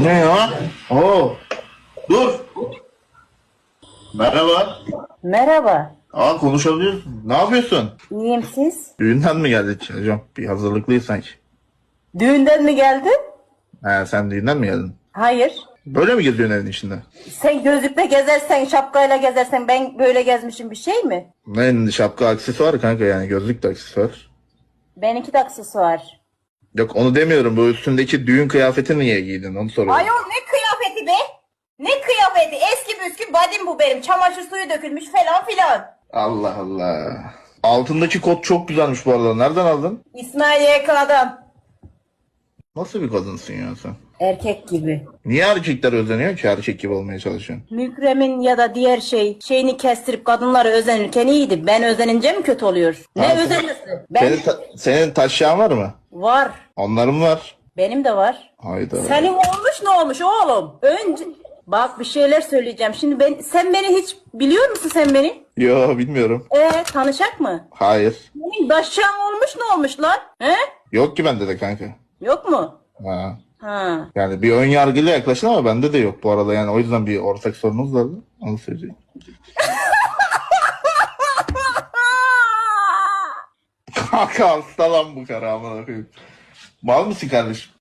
Bu ne ya? Oo. Dur. Merhaba. Merhaba. Aa konuşabiliyoruz. Ne yapıyorsun? İyiyim siz? Düğünden mi geldik hocam? Bir hazırlıklıyız sanki. Düğünden mi geldin? He sen düğünden mi geldin? Hayır. Böyle mi geziyorsun evin içinde? Sen gözlükle gezersen, şapkayla gezersen ben böyle gezmişim bir şey mi? Ne şapka aksesuar kanka yani gözlük de aksesuar. Benimki de aksesuar. Yok onu demiyorum bu üstündeki düğün kıyafeti niye giydin onu soruyorum. Ayol ne kıyafeti be? Ne kıyafeti? Eski büskü badim bu benim. Çamaşır suyu dökülmüş falan filan. Allah Allah. Altındaki kot çok güzelmiş bu arada. Nereden aldın? İsmail yakın adam. Nasıl bir kadınsın ya sen? Erkek gibi. Niye erkekler özeniyor ki erkek gibi olmaya çalışıyorsun? Mükremin ya da diğer şey şeyini kestirip kadınlara özenirken iyiydi. Ben özenince mi kötü oluyor? Ne Abi, özenirsin? Ben Senin, ta- senin taşyan var mı? var. Onların var. Benim de var. Hayda. Senin olmuş ne olmuş oğlum? Önce bak bir şeyler söyleyeceğim. Şimdi ben sen beni hiç biliyor musun sen beni? Yo bilmiyorum. Ee tanışak mı? Hayır. Senin daşşağın olmuş ne olmuş lan? He? Yok ki bende de kanka. Yok mu? Ha. Ha. Yani bir ön yargıyla yaklaşın ama bende de yok bu arada. Yani o yüzden bir ortak sorunumuz vardı. Onu söyleyeyim. Kanka hasta lan bu kara amına koyayım. Mal mısın kardeşim?